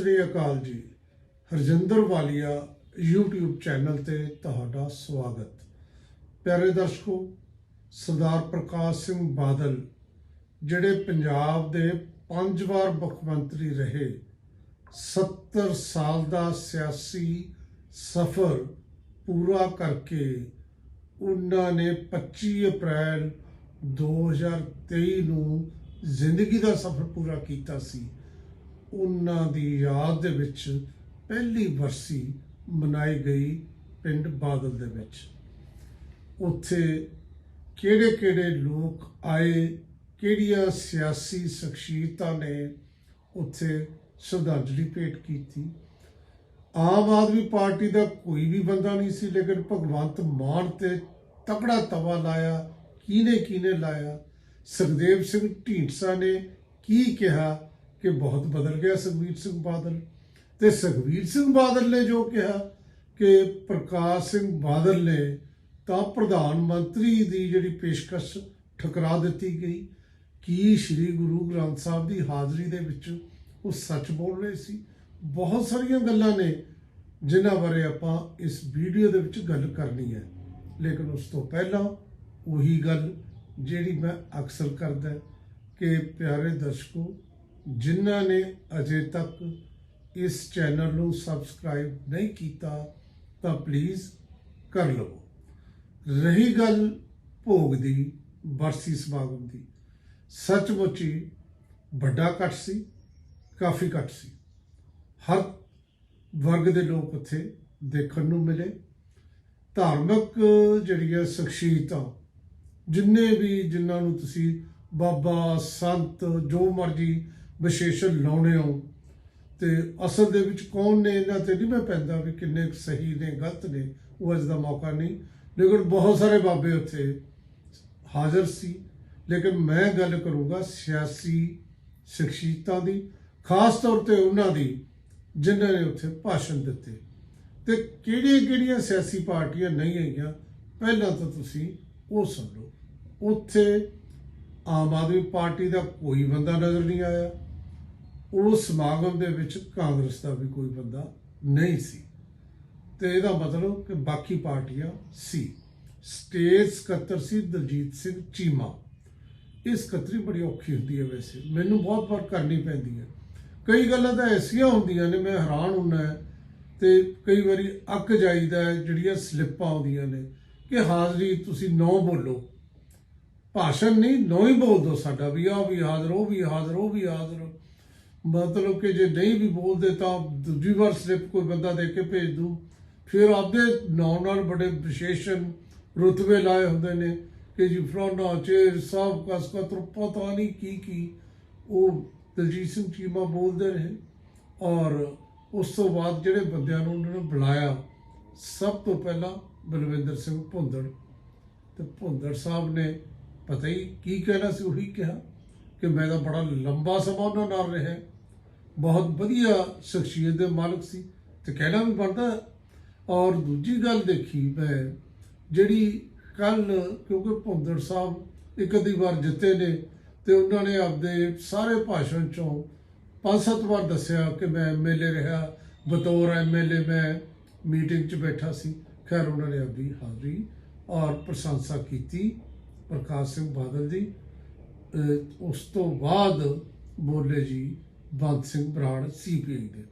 ਸ੍ਰੀ ਅਕਾਲ ਜੀ। ਹਰਜਿੰਦਰ ਵਾਲੀਆ YouTube channel ਤੇ ਤੁਹਾਡਾ ਸਵਾਗਤ। ਪਿਆਰੇ ਦਰਸ਼ਕੋ, ਸਰਦਾਰ ਪ੍ਰਕਾਸ਼ ਸਿੰਘ ਬਾਦਲ, ਜਿਹੜੇ ਪੰਜਾਬ ਦੇ ਪੰਜ ਵਾਰ ਮੁੱਖ ਮੰਤਰੀ ਰਹੇ 70 ਸਾਲ ਦਾ ਸਿਆਸੀ ਸਫ਼ਰ ਪੂਰਾ ਕਰਕੇ ਉਹਨਾਂ ਨੇ 25 ਅਪ੍ਰੈਲ 2023 ਨੂੰ ਜ਼ਿੰਦਗੀ ਦਾ ਸਫ਼ਰ ਪੂਰਾ ਕੀਤਾ ਸੀ। ਉਹਨਾਂ ਦੀ ਯਾਦ ਦੇ ਵਿੱਚ ਪਹਿਲੀ ਵਰਸੀ ਮਨਾਈ ਗਈ ਪਿੰਡ ਬਾਦਲ ਦੇ ਵਿੱਚ। ਉੱਥੇ ਕਿਹੜੇ ਕਿਹੜੇ ਲੋਕ ਆਏ, ਕਿਹੜੀਆਂ ਸਿਆਸੀ ਸ਼ਖਸੀਅਤਾਂ ਨੇ ਉੱਥੇ ਸ਼ਰਧਾਂਜਲੀ ਭੇਟ ਕੀਤੀ। ਆਮ ਆਦਮੀ ਪਾਰਟੀ ਦਾ ਕੋਈ ਵੀ ਬੰਦਾ ਨਹੀਂ ਸੀ, ਲੇਕਿਨ ਭਗਵੰਤ ਮਾਨ ਤੇ ਤਕੜਾ ਤਵਾ ਲਾਇਆ ਕਿਹਨੇ ਕਿਹਨੇ ਲਾਇਆ। ਸੁਖਦੇਵ ਸਿੰਘ ਢੀਂਡਸਾ ਨੇ ਕੀ ਕਿਹਾ? ਕਿ ਬਹੁਤ ਬਦਲ ਗਿਆ ਸੁਖਬੀਰ ਸਿੰਘ ਬਾਦਲ। ਤੇ ਸੁਖਬੀਰ ਸਿੰਘ ਬਾਦਲ ਨੇ ਜੋ ਕਿਹਾ ਕਿ ਪ੍ਰਕਾਸ਼ ਸਿੰਘ ਬਾਦਲ ਨੇ ਤਾਂ ਪ੍ਰਧਾਨ ਮੰਤਰੀ ਦੀ ਜਿਹੜੀ ਪੇਸ਼ਕਸ਼ ਠੁਕਰਾ ਦਿੱਤੀ ਗਈ। ਕੀ ਸ੍ਰੀ ਗੁਰੂ ਗ੍ਰੰਥ ਸਾਹਿਬ ਦੀ ਹਾਜ਼ਰੀ ਦੇ ਵਿੱਚ ਉਹ ਸੱਚ ਬੋਲ ਰਹੇ ਸੀ? ਬਹੁਤ ਸਾਰੀਆਂ ਗੱਲਾਂ ਨੇ ਜਿਨ੍ਹਾਂ ਬਾਰੇ ਆਪਾਂ ਇਸ ਵੀਡੀਓ ਦੇ ਵਿੱਚ ਗੱਲ ਕਰਨੀ ਹੈ। ਲੇਕਿਨ ਉਸ ਤੋਂ ਪਹਿਲਾਂ ਉਹੀ ਗੱਲ ਜਿਹੜੀ ਮੈਂ ਅਕਸਰ ਕਰਦਾ ਕਿ ਪਿਆਰੇ ਦਰਸ਼ਕੋ ਜਿਨ੍ਹਾਂ ਨੇ ਅਜੇ ਤੱਕ ਇਸ ਚੈਨਲ ਨੂੰ ਸਬਸਕ੍ਰਾਈਬ ਨਹੀਂ ਕੀਤਾ, ਤਾਂ ਪਲੀਜ਼ ਕਰ ਲਵੋ। ਰਹੀ ਗੱਲ ਭੋਗ ਦੀ, ਬਰਸੀ ਸਮਾਗਮ ਦੀ। ਸੱਚਮੁੱਚ ਹੀ ਵੱਡਾ ਇਕੱਠ ਸੀ, ਕਾਫੀ ਇਕੱਠ ਸੀ। ਹਰ ਵਰਗ ਦੇ ਲੋਕ ਉੱਥੇ ਦੇਖਣ ਨੂੰ ਮਿਲੇ। ਧਾਰਮਿਕ ਜਿਹੜੀਆਂ ਸ਼ਖਸੀਅਤਾਂ, ਜਿੰਨੇ ਵੀ ਜਿਨ੍ਹਾਂ ਨੂੰ ਤੁਸੀਂ ਬਾਬਾ, ਸੰਤ, ਜੋ ਮਰਜ਼ੀ ਵਿਸ਼ੇਸ਼ਣ ਲਾਉਣੇ ਹੋ। ਤੇ ਅਸਲ ਦੇ ਵਿੱਚ ਕੌਣ ਨੇ ਇਹਨਾਂ ਤੇ ਨਹੀਂ ਮੈਂ ਪੈਂਦਾ ਵੀ ਕਿੰਨੇ ਕੁ ਸਹੀ ਨੇ, ਗਲਤ ਨੇ, ਉਹ ਅੱਜ ਦਾ ਮੌਕਾ ਨਹੀਂ। ਲੇਕਿਨ ਬਹੁਤ ਸਾਰੇ ਬਾਬੇ ਉੱਥੇ ਹਾਜ਼ਰ ਸੀ। ਲੇਕਿਨ ਮੈਂ ਗੱਲ ਕਰੂੰਗਾ ਸਿਆਸੀ ਸ਼ਖਸੀਅਤਾਂ ਦੀ, ਖਾਸ ਤੌਰ ਤੇ ਉਹਨਾਂ ਦੀ, ਜਿਨ੍ਹਾਂ ਨੇ ਉੱਥੇ ਭਾਸ਼ਣ ਦਿੱਤੇ। ਤੇ ਕਿਹੜੀਆਂ ਕਿਹੜੀਆਂ ਸਿਆਸੀ ਪਾਰਟੀਆਂ ਨਹੀਂ ਆਈਆਂ ਪਹਿਲਾਂ ਤਾਂ ਤੁਸੀਂ ਉਹ ਸੁਣ ਲਓ। ਉੱਥੇ ਆਮ ਆਦਮੀ ਪਾਰਟੀ ਦਾ ਕੋਈ ਬੰਦਾ ਨਜ਼ਰ ਨਹੀਂ ਆਇਆ। ਉਹ ਸਮਾਗਮ ਦੇ ਵਿੱਚ ਕਾਂਗਰਸ ਦਾ ਵੀ ਕੋਈ ਬੰਦਾ ਨਹੀਂ ਸੀ। ਤੇ ਇਹਦਾ ਮਤਲਬ ਕਿ ਬਾਕੀ ਪਾਰਟੀਆਂ ਸੀ। ਸਟੇਜ ਸਕੱਤਰ ਸੀ ਦਲਜੀਤ ਸਿੰਘ ਚੀਮਾ। ਇਹ ਸਕੱਤਰੀ ਬੜੀ ਔਖੀ ਹੁੰਦੀ ਹੈ ਵੈਸੇ। ਮੈਨੂੰ ਬਹੁਤ ਵਾਰ ਕਰਨੀ ਪੈਂਦੀ ਹੈ। ਕਈ ਗੱਲਾਂ ਤਾਂ ਐਸੀਆਂ ਹੁੰਦੀਆਂ ਨੇ, ਮੈਂ ਹੈਰਾਨ ਹੁੰਦਾ ਹੈ। ਤੇ ਕਈ ਵਾਰੀ ਅੱਕ ਜਾਈਦਾ ਜਿਹੜੀਆਂ ਸਲਿੱਪਾਂ ਆਉਂਦੀਆਂ ਨੇ ਕਿ ਹਾਜ਼ਰੀ ਤੁਸੀਂ ਨੌ ਬੋਲੋ। ਭਾਸ਼ਣ ਨਹੀਂ ਨੌ ਹੀ ਬੋਲ ਦੋ ਸਾਡਾ, ਵੀ ਆ ਵੀ ਹਾਜ਼ਰ, ਉਹ ਵੀ ਹਾਜ਼ਰ, ਉਹ ਵੀ ਹਾਜ਼ਰ। ਮਤਲਬ ਕਿ ਜੇ ਨਹੀਂ ਵੀ ਬੋਲਦੇ ਤਾਂ ਦੂਜੀ ਵਾਰ ਸਲਿੱਪ ਕੋਈ ਬੰਦਾ ਦੇ ਕੇ ਭੇਜ ਦੂ ਫਿਰ ਆਪਦੇ ਨਾਂ ਨਾਲ ਬੜੇ ਵਿਸ਼ੇਸ਼ਣ ਰੁਤਬੇ ਲਾਏ ਹੁੰਦੇ ਨੇ ਕਿ ਜੀ ਫਲਾਣਾ ਚੇਰ ਸਾਹਿਬ ਕਸ ਕਤਰ ਪਤਾ ਨਹੀਂ ਕੀ ਕੀ। ਉਹ ਦਲਜੀਤ ਸਿੰਘ ਚੀਮਾ ਬੋਲਦੇ ਰਹੇ ਔਰ ਉਸ ਤੋਂ ਬਾਅਦ ਜਿਹੜੇ ਬੰਦਿਆਂ ਨੂੰ ਉਹਨਾਂ ਨੇ ਬੁਲਾਇਆ, ਸਭ ਤੋਂ ਪਹਿਲਾਂ ਬਲਵਿੰਦਰ ਸਿੰਘ ਭੁੰਦੜ। ਤੇ ਭੁੰਦੜ ਸਾਹਿਬ ਨੇ ਪਤਾ ਹੀ ਕੀ ਕਹਿਣਾ ਸੀ, ਉਹੀ ਕਿਹਾ ਕਿ ਮੈਂ ਤਾਂ ਬੜਾ ਲੰਬਾ ਸਮਾਂ ਉਹਨਾਂ ਨਾਲ ਰਿਹਾ। ਬਹੁਤ ਵਧੀਆ ਸ਼ਖਸੀਅਤ ਦੇ ਮਾਲਕ ਸੀ ਤੇ ਕਹਿਣਾ ਵੀ ਬਣਦਾ ਔਰ ਦੂਜੀ ਗੱਲ ਦੇਖੀ ਮੈਂ, ਜਿਹੜੀ ਕੱਲ ਕਿਉਂਕਿ ਭੁੰਦੜ ਸਾਹਿਬ ਇੱਕ ਅੱਧੀ ਵਾਰ ਜਿੱਤੇ ਨੇ ਤੇ ਉਹਨਾਂ ਨੇ ਆਪਦੇ ਸਾਰੇ ਭਾਸ਼ਣ ਚੋਂ ਪੰਜ ਸੱਤ ਵਾਰ ਦੱਸਿਆ ਕਿ ਮੈਂ ਐਮਐਲਏ ਰਿਹਾ, ਬਤੌਰ ਐਮਐਲਏ ਮੈਂ ਮੀਟਿੰਗ 'ਚ ਬੈਠਾ ਸੀ। ਖੈਰ, ਉਹਨਾਂ ਨੇ ਆਪਦੀ ਹਾਜ਼ਰੀ ਔਰ ਪ੍ਰਸ਼ੰਸਾ ਕੀਤੀ ਪ੍ਰਕਾਸ਼ ਸਿੰਘ ਬਾਦਲ ਦੀ। ਉਸ ਤੋਂ ਬਾਅਦ ਬੋਲੇ ਜੀ ਬੰਦ ਸਿੰਘ ਬਰਾੜ ਸੀਪੀਆਈ ਦੇ।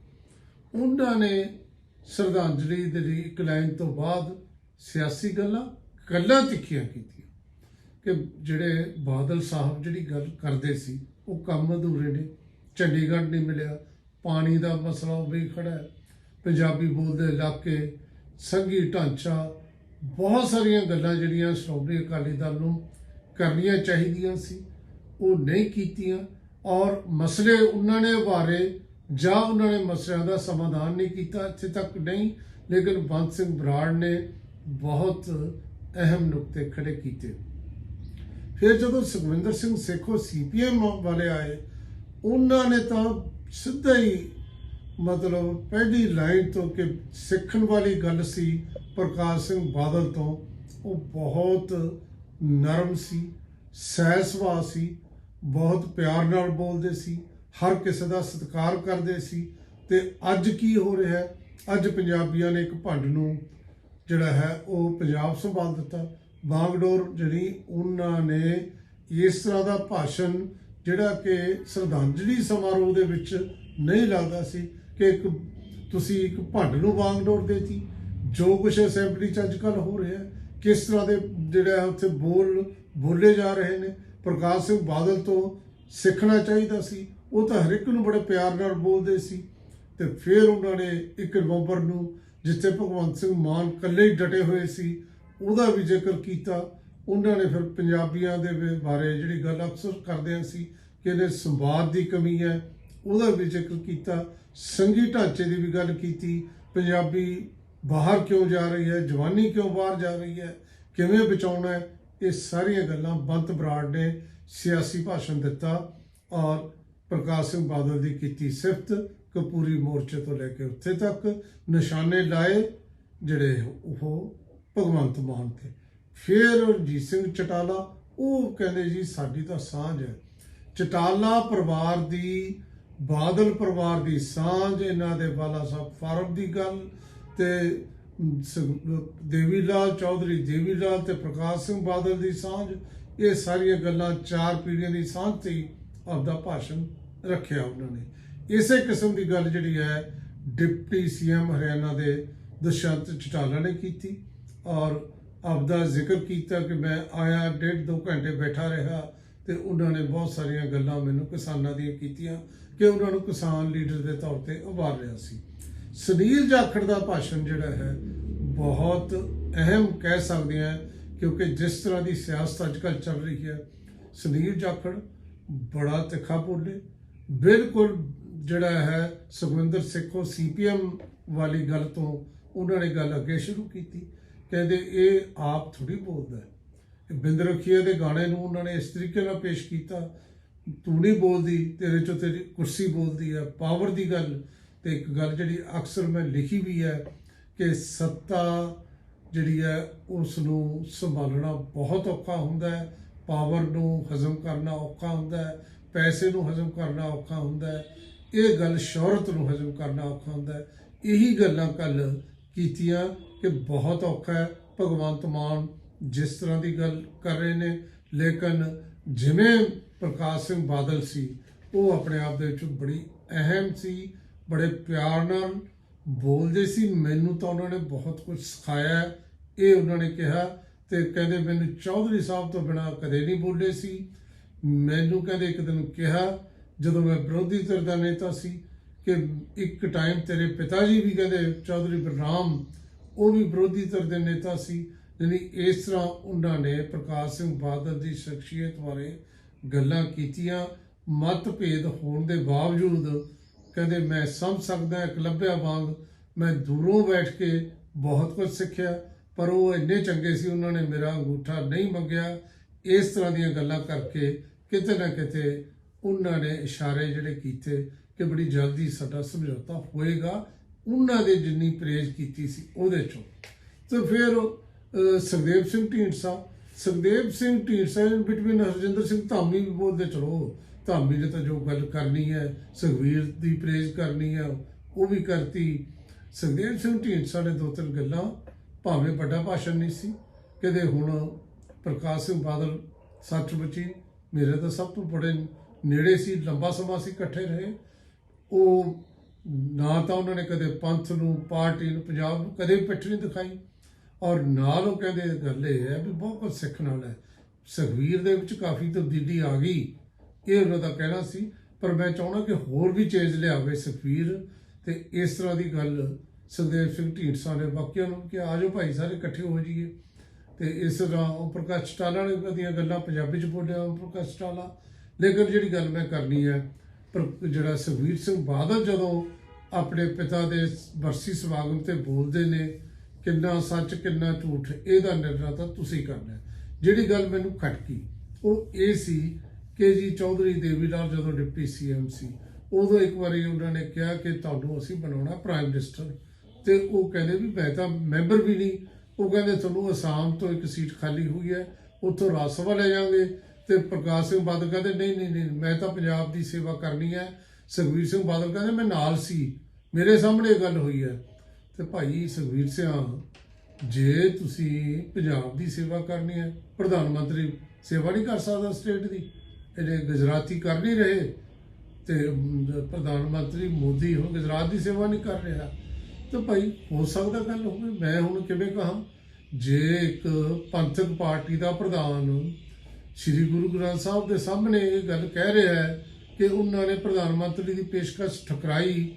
ਉਹਨਾਂ ਨੇ ਸ਼ਰਧਾਂਜਲੀ ਦੇ ਲਈ ਇੱਕ ਲਾਈਨ ਤੋਂ ਬਾਅਦ ਸਿਆਸੀ ਗੱਲਾਂ ਗੱਲਾਂ ਤਿੱਖੀਆਂ ਕੀਤੀਆਂ ਕਿ ਜਿਹੜੇ ਬਾਦਲ ਸਾਹਿਬ ਜਿਹੜੀ ਗੱਲ ਕਰਦੇ ਸੀ, ਉਹ ਕੰਮ ਅਧੂਰੇ ਨੇ, ਚੰਡੀਗੜ੍ਹ ਨਹੀਂ ਮਿਲਿਆ, ਪਾਣੀ ਦਾ ਮਸਲਾ ਉਹ ਵੀ ਖੜਾ ਹੈ, ਪੰਜਾਬੀ ਬੋਲਦੇ ਇਲਾਕੇ, ਸੰਘੀ ਢਾਂਚਾ, ਬਹੁਤ ਸਾਰੀਆਂ ਗੱਲਾਂ ਜਿਹੜੀਆਂ ਸ਼੍ਰੋਮਣੀ ਅਕਾਲੀ ਦਲ ਨੂੰ ਕਰਨੀਆਂ ਚਾਹੀਦੀਆਂ ਸੀ, ਉਹ ਨਹੀਂ ਕੀਤੀਆਂ। ਔਰ ਮਸਲੇ ਉਹਨਾਂ ਨੇ ਉਭਾਰੇ ਜਾਂ ਉਹਨਾਂ ਨੇ ਮਸਲਿਆਂ ਦਾ ਸਮਾਧਾਨ ਨਹੀਂ ਕੀਤਾ, ਇੱਥੇ ਤੱਕ ਨਹੀਂ, ਲੇਕਿਨ ਬੰਦ ਸਿੰਘ ਬਰਾੜ ਨੇ ਬਹੁਤ ਅਹਿਮ ਨੁਕਤੇ ਖੜੇ ਕੀਤੇ। ਫਿਰ ਜਦੋਂ ਸੁਖਵਿੰਦਰ ਸਿੰਘ ਸੇਖੋ ਸੀਪੀਐਮ ਵਾਲੇ ਆਏ, ਉਹਨਾਂ ਨੇ ਤਾਂ ਸਿੱਧਾ ਹੀ ਮਤਲਬ ਪਹਿਲੀ ਲਾਈਨ ਤੋਂ ਕਿ ਸਿੱਖਣ ਵਾਲੀ ਗੱਲ ਸੀ, ਪ੍ਰਕਾਸ਼ ਸਿੰਘ ਬਾਦਲ ਤੋਂ। ਉਹ ਬਹੁਤ ਨਰਮ ਸੀ ਸਹਿ ਸੁਭਾਅ ਸੀ ਬਹੁਤ ਪਿਆਰ ਨਾਲ ਬੋਲਦੇ ਸੀ, ਹਰ ਕਿਸੇ ਦਾ ਸਤਿਕਾਰ ਕਰਦੇ ਸੀ ਤੇ ਅੱਜ ਕੀ ਹੋ ਰਿਹਾ ਹੈ? ਅੱਜ ਪੰਜਾਬੀਆਂ ਨੇ ਇੱਕ ਭੰਡ ਨੂੰ ਜਿਹੜਾ ਹੈ ਉਹ ਪੰਜਾਬ ਸੰਭਾਲ ਦਿੱਤਾ। ਬਾਗਡੋਰ ਜਿਹੜੀ ਉਹਨਾਂ ਨੇ ਇਸ ਤਰ੍ਹਾਂ ਦਾ ਭਾਸ਼ਣ ਜਿਹੜਾ ਕਿ ਸ਼ਰਧਾਂਜਲੀ ਸਮਾਰੋਹ ਦੇ ਵਿੱਚ ਨਹੀਂ ਲੱਗਦਾ ਸੀ ਕਿ ਇੱਕ ਤੁਸੀਂ ਇੱਕ ਭੰਡ ਨੂੰ ਬਾਗਡੋਰ ਦੇਤੀ। ਜੋ ਕੁਝ ਅਸੈਂਬਲੀ ਚ ਅੱਜ ਕੱਲ੍ਹ ਹੋ ਰਿਹਾ ਕਿਸ ਤਰ੍ਹਾਂ ਦੇ ਜਿਹੜਾ ਉੱਥੇ ਬੋਲ ਬੋਲੇ ਜਾ ਰਹੇ ਨੇ ਪ੍ਰਕਾਸ਼ ਸਿੰਘ ਬਾਦਲ ਤੋਂ ਸਿੱਖਣਾ ਚਾਹੀਦਾ ਸੀ। ਉਹ ਤਾਂ ਹਰ ਇੱਕ ਨੂੰ ਬੜੇ ਪਿਆਰ ਨਾਲ ਬੋਲਦੇ ਸੀ। ਤੇ ਫਿਰ ਉਹਨਾਂ ਨੇ 1 ਨਵੰਬਰ ਨੂੰ ਜਿੱਥੇ ਭਗਵੰਤ ਸਿੰਘ ਮਾਨ ਇਕੱਲੇ ਹੀ ਡਟੇ ਹੋਏ ਸੀ, ਉਹਦਾ ਵੀ ਜ਼ਿਕਰ ਕੀਤਾ। ਉਹਨਾਂ ਨੇ ਫਿਰ ਪੰਜਾਬੀਆਂ ਦੇ ਵੀ ਬਾਰੇ ਜਿਹੜੀ ਗੱਲ ਅਕਸਰ ਕਰਦੇ ਹਾਂ ਸੀ ਕਿ ਇਹਦੇ ਸੰਵਾਦ ਦੀ ਕਮੀ ਹੈ, ਉਹਦਾ ਵੀ ਜ਼ਿਕਰ ਕੀਤਾ। ਸੰਗੀ ਢਾਂਚੇ ਦੀ ਵੀ ਗੱਲ ਕੀਤੀ। ਪੰਜਾਬੀ ਬਾਹਰ ਕਿਉਂ ਜਾ ਰਹੀ ਹੈ? ਜਵਾਨੀ ਕਿਉਂ ਬਾਹਰ ਜਾ ਰਹੀ ਹੈ? ਕਿਵੇਂ ਬਚਾਉਣਾ ਹੈ? ਇਹ ਸਾਰੀਆਂ ਗੱਲਾਂ ਬੰਤ ਬਰਾੜ ਨੇ ਸਿਆਸੀ ਭਾਸ਼ਣ ਦਿੱਤਾ ਔਰ ਪ੍ਰਕਾਸ਼ ਸਿੰਘ ਬਾਦਲ ਦੀ ਕੀਤੀ ਸਿਫਤ ਕਪੂਰੀ ਮੋਰਚੇ ਤੋਂ ਲੈ ਕੇ ਉੱਥੇ ਤੱਕ ਨਿਸ਼ਾਨੇ ਲਾਏ ਜਿਹੜੇ ਉਹ ਭਗਵੰਤ ਮਾਨ ਤੇ। ਫਿਰ ਰਣਜੀਤ ਸਿੰਘ ਚਟਾਲਾ, ਉਹ ਕਹਿੰਦੇ ਜੀ, ਸਾਡੀ ਤਾਂ ਸਾਂਝ ਹੈ। ਚਟਾਲਾ ਪਰਿਵਾਰ ਦੀ, ਬਾਦਲ ਪਰਿਵਾਰ ਦੀ ਸਾਂਝ, ਇਹਨਾਂ ਦੇ ਬਾਲਾ ਸਾਹਿਬ ਫਾਰਮ ਦੀ ਗੱਲ ਤੇ ਦੇਵੀ ਲਾਲ ਚੌਧਰੀ ਦੇਵੀ ਲਾਲ ਤੇ ਪ੍ਰਕਾਸ਼ ਸਿੰਘ ਬਾਦਲ ਦੀ ਸਾਂਝ, ਇਹ ਸਾਰੀਆਂ ਗੱਲਾਂ ਚਾਰ ਪੀੜ੍ਹੀਆਂ ਦੀ ਸਾਂਝ ਤੇ ਹੀ ਆਪਦਾ ਭਾਸ਼ਣ ਰੱਖਿਆ ਉਹਨਾਂ ਨੇ। ਇਸੇ ਕਿਸਮ ਦੀ ਗੱਲ ਜਿਹੜੀ ਹੈ, ਡਿਪਟੀ ਸੀਐਮ ਹਰਿਆਣਾ ਦੇ ਦੁਸ਼ਯੰਤ ਚਟਾਲਾ ਨੇ ਕੀਤੀ ਔਰ ਆਪਦਾ ਜ਼ਿਕਰ ਕੀਤਾ ਕਿ ਮੈਂ ਆਇਆ ਡੇਢ ਦੋ ਘੰਟੇ ਬੈਠਾ ਰਿਹਾ ਤੇ ਉਹਨਾਂ ਨੇ ਬਹੁਤ ਸਾਰੀਆਂ ਗੱਲਾਂ ਮੈਨੂੰ ਕਿਸਾਨਾਂ ਦੀਆਂ ਕੀਤੀਆਂ ਕਿ ਉਹਨਾਂ ਨੂੰ ਕਿਸਾਨ ਲੀਡਰ ਦੇ ਤੌਰ ਤੇ ਉਭਾਰ ਰਿਹਾ ਸੀ। ਸੁਨੀਲ ਜਾਖੜ ਦਾ ਭਾਸ਼ਣ ਜਿਹੜਾ ਹੈ, ਬਹੁਤ ਅਹਿਮ ਕਹਿ ਸਕਦੇ ਹਾਂ, ਕਿਉਂਕਿ ਜਿਸ ਤਰ੍ਹਾਂ ਦੀ ਸਿਆਸਤ ਅੱਜ ਅੱਜਕੱਲ ਚੱਲ ਰਹੀ ਹੈ ਸੁਨੀਲ ਜਾਖੜ ਬੜਾ ਤਿੱਖਾ ਬੋਲੇ ਬਿਲਕੁਲ ਜਿਹੜਾ ਹੈ, ਸੁਖਵਿੰਦਰ ਸਿੱਖੋ ਸੀਪੀਐਮ ਵਾਲੀ ਗੱਲ ਤੋਂ ਉਹਨਾਂ ਨੇ ਗੱਲ ਅੱਗੇ ਸ਼ੁਰੂ ਕੀਤੀ, ਕਹਿੰਦੇ ਇਹ ਆਪ ਥੋੜੀ ਬੋਲਦਾ ਹੈ। ਇਹ ਬਿੰਦ ਰਖੀਏ ਦੇ ਗਾਣੇ ਨੂੰ ਉਹਨਾਂ ਨੇ ਇਸ ਤਰੀਕੇ ਨਾਲ ਪੇਸ਼ ਕੀਤਾ, ਤੂੰ ਨਹੀਂ ਬੋਲਦੀ, ਤੇਰੇ ਚੋਂ ਤੇਰੀ ਕੁਰਸੀ ਬੋਲਦੀ ਹੈ, ਪਾਵਰ ਦੀ ਗੱਲ ਤੇ ਇੱਕ ਗੱਲ ਜਿਹੜੀ ਅਕਸਰ ਮੈਂ ਲਿਖੀ ਵੀ ਹੈ ਕਿ ਸੱਤਾ ਜਿਹੜੀ ਹੈ ਉਸ ਨੂੰ ਸੰਭਾਲਣਾ ਬਹੁਤ ਔਖਾ ਹੁੰਦਾ ਹੈ, ਪਾਵਰ ਨੂੰ ਹਜ਼ਮ ਕਰਨਾ ਔਖਾ ਹੁੰਦਾ ਹੈ, ਪੈਸੇ ਨੂੰ ਹਜ਼ਮ ਕਰਨਾ ਔਖਾ ਹੁੰਦਾ ਹੈ, ਇਹ ਗੱਲ ਸ਼ੌਹਰਤ ਨੂੰ ਹਜ਼ਮ ਕਰਨਾ ਔਖਾ ਹੁੰਦਾ ਹੈ। ਇਹੀ ਗੱਲਾਂ ਕੱਲ ਕੀਤੀਆਂ ਕਿ ਬਹੁਤ ਔਖਾ ਹੈ। ਭਗਵੰਤ ਮਾਨ ਜਿਸ ਤਰ੍ਹਾਂ ਦੀ ਗੱਲ ਕਰ ਰਹੇ ਨੇ, ਲੇਕਿਨ ਜਿਵੇਂ ਪ੍ਰਕਾਸ਼ ਸਿੰਘ ਬਾਦਲ ਸੀ, ਉਹ ਆਪਣੇ ਆਪ ਦੇ ਵਿੱਚ ਬੜੀ ਅਹਿਮ ਸੀ। ਬੜੇ ਪਿਆਰ ਨਾਲ ਬੋਲਦੇ ਸੀ। ਮੈਨੂੰ ਤਾਂ ਉਹਨਾਂ ਨੇ ਬਹੁਤ ਕੁਝ ਸਿਖਾਇਆ। ਇਹ ਉਹਨਾਂ ਨੇ ਕਿਹਾ ਤੇ ਕਹਿੰਦੇ ਮੈਨੂੰ ਚੌਧਰੀ ਸਾਹਿਬ ਤੋਂ ਬਿਨਾ ਕਦੇ ਨਹੀਂ ਬੋਲੇ ਸੀ। ਮੈਨੂੰ ਕਹਿੰਦੇ ਇੱਕ ਦਿਨ ਕਿਹਾ, ਜਦੋਂ ਮੈਂ ਵਿਰੋਧੀ ਧਿਰ ਦਾ ਨੇਤਾ ਸੀ, ਕਿ ਇੱਕ ਟਾਈਮ ਤੇਰੇ ਪਿਤਾ ਜੀ ਵੀ ਕਹਿੰਦੇ ਚੌਧਰੀ ਬਲਰਾਮ, ਉਹ ਵੀ ਵਿਰੋਧੀ ਧਿਰ ਦੇ ਨੇਤਾ ਸੀ। ਯਾਨੀ ਇਸ ਤਰ੍ਹਾਂ ਉਹਨਾਂ ਨੇ ਪ੍ਰਕਾਸ਼ ਸਿੰਘ ਬਾਦਲ ਦੀ ਸ਼ਖਸੀਅਤ ਬਾਰੇ ਗੱਲਾਂ ਕੀਤੀਆਂ। ਮਤਭੇਦ ਹੋਣ ਦੇ ਬਾਵਜੂਦ ਕਹਿੰਦੇ, ਮੈਂ ਸਮਝ ਸਕਦਾ ਇੱਕ ਲੱਭਿਆ ਵਾਂਗ ਮੈਂ ਦੂਰੋਂ ਬੈਠ ਕੇ ਬਹੁਤ ਕੁਝ ਸਿੱਖਿਆ, ਪਰ ਉਹ ਇੰਨੇ ਚੰਗੇ ਸੀ, ਉਹਨਾਂ ਨੇ ਮੇਰਾ ਅੰਗੂਠਾ ਨਹੀਂ ਮੰਗਿਆ। ਇਸ ਤਰ੍ਹਾਂ ਦੀਆਂ ਗੱਲਾਂ ਕਰਕੇ ਕਿਤੇ ਨਾ ਕਿਤੇ ਉਹਨਾਂ ਨੇ ਇਸ਼ਾਰੇ ਜਿਹੜੇ ਕੀਤੇ ਕਿ ਬੜੀ ਜਲਦੀ ਸਾਡਾ ਸਮਝੌਤਾ ਹੋਏਗਾ। ਉਹਨਾਂ ਦੇ ਜਿੰਨੀ ਪ੍ਰੇਜ ਕੀਤੀ ਸੀ, ਉਹਦੇ ਚੋਂ। ਤੇ ਫਿਰ ਸੁਖਦੇਵ ਸਿੰਘ ਢੀਂਡਸਾ। ਸੁਖਦੇਵ ਸਿੰਘ ਢੀਂਡਸਾ ਬਿਟਵੀਨ ਹਰਜਿੰਦਰ ਸਿੰਘ ਧਾਮੀ ਵੀ ਬੋਲਦੇ, ਚਲੋ ਧਾਮੀ ਨੇ ਤਾਂ ਜੋ ਗੱਲ ਕਰਨੀ ਹੈ ਸੁਖਵੀਰ ਦੀ ਪ੍ਰੇਜ ਕਰਨੀ ਹੈ, ਉਹ ਵੀ ਕਰਤੀ। ਸੁਖਦੇਵ ਸਿੰਘ ਢੀਂਡਸਾ ਨੇ ਦੋ ਤਿੰਨ ਗੱਲਾਂ, ਭਾਵੇਂ ਵੱਡਾ ਭਾਸ਼ਣ ਨਹੀਂ ਸੀ, ਕਿਤੇ ਹੁਣ ਪ੍ਰਕਾਸ਼ ਸਿੰਘ ਬਾਦਲ ਸੱਚ ਬਚੀ ਮੇਰੇ ਤਾਂ ਸਭ ਤੋਂ ਬੜੇ ਨੇੜੇ ਸੀ, ਲੰਬਾ ਸਮਾਂ ਸੀ ਇਕੱਠੇ ਰਹੇ। ਉਹ ਨਾ ਤਾਂ ਉਹਨਾਂ ਨੇ ਕਦੇ ਪੰਥ ਨੂੰ, ਪਾਰਟੀ ਨੂੰ, ਪੰਜਾਬ ਨੂੰ ਕਦੇ ਪਿੱਠ ਨਹੀਂ ਦਿਖਾਈ। ਔਰ ਨਾਲ ਉਹ ਕਹਿੰਦੇ, ਗੱਲ ਇਹ ਹੈ ਵੀ ਬਹੁਤ ਕੁਝ ਸਿੱਖਣ ਵਾਲਾ ਹੈ। ਸੁਖਵੀਰ ਦੇ ਵਿੱਚ ਕਾਫੀ ਤਬਦੀਲੀ ਆ ਗਈ। ਇਹ ਉਹਨਾਂ ਦਾ ਕਹਿਣਾ ਸੀ, ਪਰ ਮੈਂ ਚਾਹੁੰਦਾ ਕਿ ਹੋਰ ਵੀ ਚੇਂਜ ਲਿਆਵੇ ਸੁਖਵੀਰ ਤੇ ਇਸ ਤਰ੍ਹਾਂ ਦੀ ਗੱਲ ਸੁਖਦੇਵ ਸਿੰਘ ਢੀਂਡਸਾ ਨੇ ਬਾਕੀਆਂ ਨੂੰ ਕਿ ਆਜੋ ਭਾਈ ਸਾਰੇ ਇਕੱਠੇ ਹੋ ਜਾਈਏ। ਤੇ ਇਸ ਤਰ੍ਹਾਂ ਉਹ ਪ੍ਰਕਾਸ਼ ਟਾਲਾ ਨੇ ਉਹਦੀਆਂ ਗੱਲਾਂ ਪੰਜਾਬੀ ਚ ਬੋਲਿਆ, ਉਹ ਪ੍ਰਕਾਸ਼ ਟਾਲਾ ਲੇਕਿਨ ਜਿਹੜੀ ਗੱਲ ਮੈਂ ਕਰਨੀ ਹੈ, ਪਰ ਜਿਹੜਾ ਸੁਖਵੀਰ ਸਿੰਘ ਬਾਦਲ ਜਦੋਂ ਆਪਣੇ ਪਿਤਾ ਦੇ ਵਰਸੀ ਸਮਾਗਮ ਤੇ ਬੋਲਦੇ ਨੇ, ਕਿੰਨਾ ਸੱਚ, ਕਿੰਨਾ ਝੂਠ, ਇਹਦਾ ਨਿਰਣਾ ਤਾਂ ਤੁਸੀਂ ਕਰਨਾ ਜਿਹੜੀ ਗੱਲ ਮੈਨੂੰ ਖਟਕੀ, ਉਹ ਇਹ ਸੀ ਕਿ ਜੀ ਚੌਧਰੀ ਦੇਵੀ ਲਾਲ ਜਦੋਂ ਡਿਪਟੀ ਸੀਐਮ ਸੀ, ਉਦੋਂ ਇੱਕ ਵਾਰੀ ਉਹਨਾਂ ਨੇ ਕਿਹਾ ਕਿ ਤੁਹਾਨੂੰ ਅਸੀਂ ਬਣਾਉਣਾ ਪ੍ਰਾਈਮ ਮਿਨਿਸਟਰ ਤੇ ਉਹ ਕਹਿੰਦੇ ਵੀ ਮੈਂ ਤਾਂ ਮੈਂਬਰ ਵੀ ਨਹੀਂ। ਉਹ ਕਹਿੰਦੇ ਤੁਹਾਨੂੰ ਅਸਾਮ ਤੋਂ ਇੱਕ ਸੀਟ ਖਾਲੀ ਹੋਈ ਹੈ, ਉੱਥੋਂ ਰਾਜ ਸਭਾ ਲੈ ਜਾਵਾਂਗੇ। ਤੇ ਪ੍ਰਕਾਸ਼ ਸਿੰਘ ਬਾਦਲ ਕਹਿੰਦੇ, ਨਹੀਂ ਨਹੀਂ ਨਹੀਂ, ਮੈਂ ਤਾਂ ਪੰਜਾਬ ਦੀ ਸੇਵਾ ਕਰਨੀ ਹੈ। ਸੁਖਵੀਰ ਸਿੰਘ ਬਾਦਲ ਕਹਿੰਦੇ, ਮੈਂ ਨਾਲ ਸੀ। ਮੇਰੇ ਸਾਹਮਣੇ ਇਹ ਗੱਲ ਹੋਈ ਹੈ। ਤੇ ਭਾਈ ਸੁਖਵੀਰ ਸਿੰਘ ਜੇ ਤੁਸੀਂ ਪੰਜਾਬ ਦੀ ਸੇਵਾ ਕਰਨੀ ਹੈ, ਪ੍ਰਧਾਨ ਮੰਤਰੀ ਸੇਵਾ ਨਹੀਂ ਕਰ ਸਕਦਾ ਸਟੇਟ ਦੀ। ਇਹਨੇ ਗੁਜਰਾਤੀ ਕਰ ਨਹੀਂ ਰਹੇ, ਤੇ ਪ੍ਰਧਾਨ ਮੰਤਰੀ ਮੋਦੀ ਹੁਣ ਗੁਜਰਾਤ ਦੀ ਸੇਵਾ ਨਹੀਂ ਕਰ ਰਿਹਾ। ਤਾਂ ਭਾਈ, ਹੋ ਸਕਦਾ ਗੱਲ ਹੋਵੇ, ਮੈਂ ਹੁਣ ਕਿਵੇਂ ਕਹਾਂ? ਜੇ ਇੱਕ ਪੰਥਕ ਪਾਰਟੀ ਦਾ ਪ੍ਰਧਾਨ ਸ੍ਰੀ ਗੁਰੂ ਗ੍ਰੰਥ ਸਾਹਿਬ ਦੇ ਸਾਹਮਣੇ ਇਹ ਗੱਲ ਕਹਿ ਰਿਹਾ ਹੈ ਕਿ ਉਹਨਾਂ ਨੇ ਪ੍ਰਧਾਨ ਮੰਤਰੀ ਦੀ ਪੇਸ਼ਕਸ਼ ਠੁਕਰਾਈ,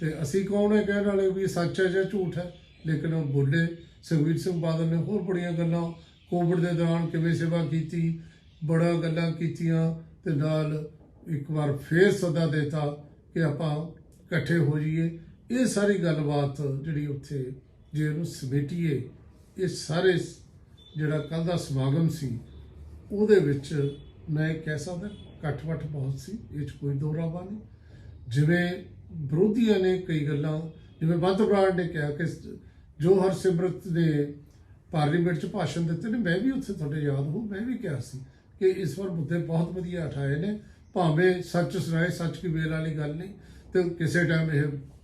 ਤੇ ਅਸੀਂ ਕੌਣ ਹੈ ਕਹਿਣ ਵਾਲੇ ਵੀ ਸੱਚ ਹੈ ਜਾਂ ਝੂਠ ਹੈ? ਲੇਕਿਨ ਉਹ ਬੋਲੇ ਸੁਖਬੀਰ ਸਿੰਘ ਬਾਦਲ ਨੇ ਹੋਰ ਬੜੀਆਂ ਗੱਲਾਂ, ਕੋਵਿਡ ਦੇ ਦੌਰਾਨ ਕਿਵੇਂ ਸੇਵਾ ਕੀਤੀ ਬੜਾ ਗੱਲਾਂ ਕੀਤੀਆਂ ਤੇ ਨਾਲ ਇੱਕ ਵਾਰ ਫੇਰ ਸੱਦਾ ਦੇਤਾ ਕਿ ਆਪਾਂ ਇਕੱਠੇ ਹੋ ਜਾਈਏ। ਇਹ ਸਾਰੀ ਗੱਲਬਾਤ ਜਿਹੜੀ ਉੱਥੇ ਜੇ ਉਹਨੂੰ ਸਮੇਟੀਏ, ਇਹ ਸਾਰੇ ਜਿਹੜਾ ਕੱਲ ਦਾ ਸਮਾਗਮ ਸੀ, ਉਹਦੇ ਵਿੱਚ ਮੈਂ ਕਹਿ ਸਕਦਾ ਇਕੱਠ-ਵੱਠ ਬਹੁਤ ਸੀ, ਇਹ 'ਚ ਕੋਈ ਦੋ ਰਾਵਾ ਨਹੀਂ। ਜਿਵੇਂ ਵਿਰੋਧੀਆਂ ਨੇ ਕਈ ਗੱਲਾਂ, ਜਿਵੇਂ ਬੰਦ ਬਰਾੜ ਨੇ ਕਿਹਾ ਕਿ ਜੋ ਹਰਸਿਮਰਤ ਨੇ ਪਾਰਲੀਮੈਂਟ 'ਚ ਭਾਸ਼ਣ ਦਿੱਤੇ ਨੇ, ਮੈਂ ਵੀ ਉੱਥੇ ਤੁਹਾਡੇ ਯਾਦ ਹੋ ਮੈਂ ਵੀ ਕਿਹਾ ਸੀ। ਕਿ ਇਸ ਵਾਰ ਮੁੱਦੇ ਬਹੁਤ ਵਧੀਆ ਉਠਾਏ ਨੇ। ਭਾਵੇਂ ਸੱਚ ਸੁਣਾਏ, ਸੱਚ ਕੀ ਵੇਲ ਵਾਲੀ ਗੱਲ ਨਹੀਂ, ਤੇ ਕਿਸੇ ਟਾਈਮ ਇਹ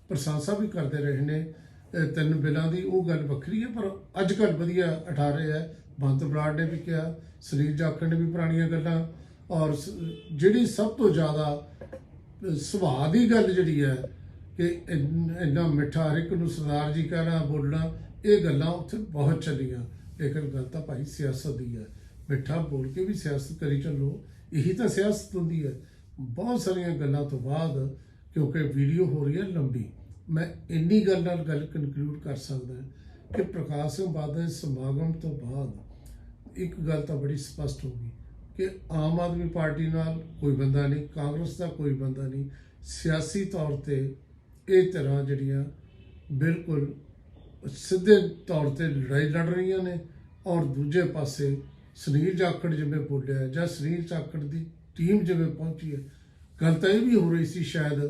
ਪ੍ਰਸ਼ੰਸਾ ਵੀ ਕਰਦੇ ਰਹੇ ਨੇ ਤਿੰਨ ਬਿੱਲਾਂ ਦੀ, ਉਹ ਗੱਲ ਵੱਖਰੀ ਹੈ, ਪਰ ਅੱਜ ਕੱਲ੍ਹ ਵਧੀਆ ਉਠਾ ਰਹੇ ਹੈ। ਬੰਤ ਬਰਾੜ ਨੇ ਵੀ ਕਿਹਾ ਸਰੀਰ ਜਾਖੜ ਨੇ ਵੀ ਪੁਰਾਣੀਆਂ ਗੱਲਾਂ, ਔਰ ਸ- ਜਿਹੜੀ ਸਭ ਤੋਂ ਜ਼ਿਆਦਾ ਸੁਭਾਅ ਦੀ ਗੱਲ ਜਿਹੜੀ ਹੈ, ਕਿ ਇੰਨਾ ਮਿੱਠਾ ਹਰ ਇੱਕ ਨੂੰ ਸਰਦਾਰ ਜੀ ਕਹਿਣਾ, ਬੋਲਣਾ, ਇਹ ਗੱਲਾਂ ਉੱਥੇ ਬਹੁਤ ਚੱਲੀਆਂ। ਲੇਕਿਨ ਗੱਲ ਤਾਂ ਭਾਈ ਸਿਆਸਤ ਦੀ ਹੈ। ਮਿੱਠਾ ਬੋਲ ਕੇ ਵੀ ਸਿਆਸਤ ਕਰੀ ਚੱਲੋ। ਇਹੀ ਤਾਂ ਸਿਆਸਤ ਹੁੰਦੀ ਹੈ। ਬਹੁਤ ਸਾਰੀਆਂ ਗੱਲਾਂ ਤੋਂ ਬਾਅਦ, ਕਿਉਂਕਿ ਵੀਡੀਓ ਹੋ ਰਹੀ ਹੈ ਲੰਬੀ, ਮੈਂ ਇੰਨੀ ਗੱਲ ਨਾਲ ਗੱਲ ਕਨਕਲੂਡ ਕਰ ਸਕਦਾ ਕਿ ਪ੍ਰਕਾਸ਼ ਸਿੰਘ ਬਾਦਲ ਦੇ ਸਮਾਗਮ ਤੋਂ ਬਾਅਦ ਇੱਕ ਗੱਲ ਤਾਂ ਬੜੀ ਸਪਸ਼ਟ ਹੋ ਗਈ ਕਿ ਆਮ ਆਦਮੀ ਪਾਰਟੀ ਨਾਲ ਕੋਈ ਬੰਦਾ ਨਹੀਂ, ਕਾਂਗਰਸ ਦਾ ਕੋਈ ਬੰਦਾ ਨਹੀਂ। ਸਿਆਸੀ ਤੌਰ ਤੇ ਇਹ ਤਰ੍ਹਾਂ ਜਿਹੜੀਆਂ ਬਿਲਕੁਲ ਸਿੱਧੇ ਤੌਰ ਤੇ ਲੜਾਈ ਲੜ ਰਹੀਆਂ ਨੇ ਔਰ ਦੂਜੇ ਪਾਸੇ ਸੁਨੀਲ ਜਾਖੜ ਜਿਵੇਂ ਬੋਲਿਆ ਜਾਂ ਸੁਨੀਲ ਜਾਖੜ ਦੀ ਟੀਮ ਜਿਵੇਂ ਪਹੁੰਚੀ ਹੈ। ਗੱਲ ਤਾਂ ਇਹ ਵੀ ਹੋ ਰਹੀ ਸੀ ਸ਼ਾਇਦ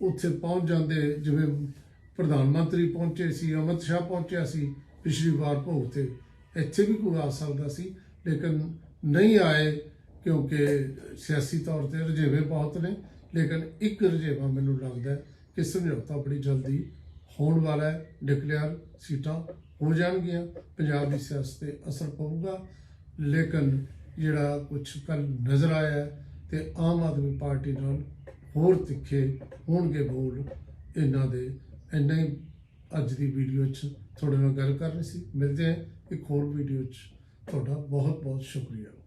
ਉੱਥੇ ਪਹੁੰਚ ਜਾਂਦੇ ਜਿਵੇਂ ਪ੍ਰਧਾਨ ਮੰਤਰੀ ਪਹੁੰਚੇ ਸੀ, ਅਮਿਤ ਸ਼ਾਹ ਪਹੁੰਚਿਆ ਸੀ ਪਿਛਲੀ ਵਾਰ ਭੋਗ ਤੇ ਇੱਥੇ ਵੀ ਕੋਈ ਆ ਸਕਦਾ ਸੀ, ਲੇਕਿਨ ਨਹੀਂ ਆਏ ਕਿਉਂਕਿ ਸਿਆਸੀ ਤੌਰ ਤੇ ਰਜੇਵੇਂ ਬਹੁਤ ਨੇ। ਲੇਕਿਨ ਇੱਕ ਰਜੇਵਾ ਮੈਨੂੰ ਲੱਗਦਾ ਕਿ ਸਮਝੌਤਾ ਬੜੀ ਜਲਦੀ ਹੋਣ ਵਾਲਾ ਹੈ ਡਿਕਲੇਅਰ ਸੀਟਾਂ ਹੋ ਜਾਣਗੀਆਂ, ਪੰਜਾਬ ਦੀ ਸਿਆਸਤ ਤੇ ਅਸਰ ਪਊਗਾ। ਲੇਕਿਨ ਜਿਹੜਾ ਕੁਝ ਕੱਲ ਨਜ਼ਰ ਆਇਆ ਹੈ ਤੇ ਆਮ ਆਦਮੀ ਪਾਰਟੀ ਨਾਲ ਹੋਰ ਤਿੱਖੇ ਹੋਣਗੇ ਬੋਲ, ਇਹਨਾਂ ਦੇ ਇੰਨਾ ਹੀ ਅੱਜ ਦੀ ਵੀਡੀਓ 'ਚ ਤੁਹਾਡੇ ਨਾਲ ਗੱਲ ਕਰਨੀ ਸੀ। ਮਿਲਦੇ ਹਾਂ ਇੱਕ ਹੋਰ ਵੀਡੀਓ 'ਚ। ਤੁਹਾਡਾ ਬਹੁਤ ਬਹੁਤ ਸ਼ੁਕਰੀਆ।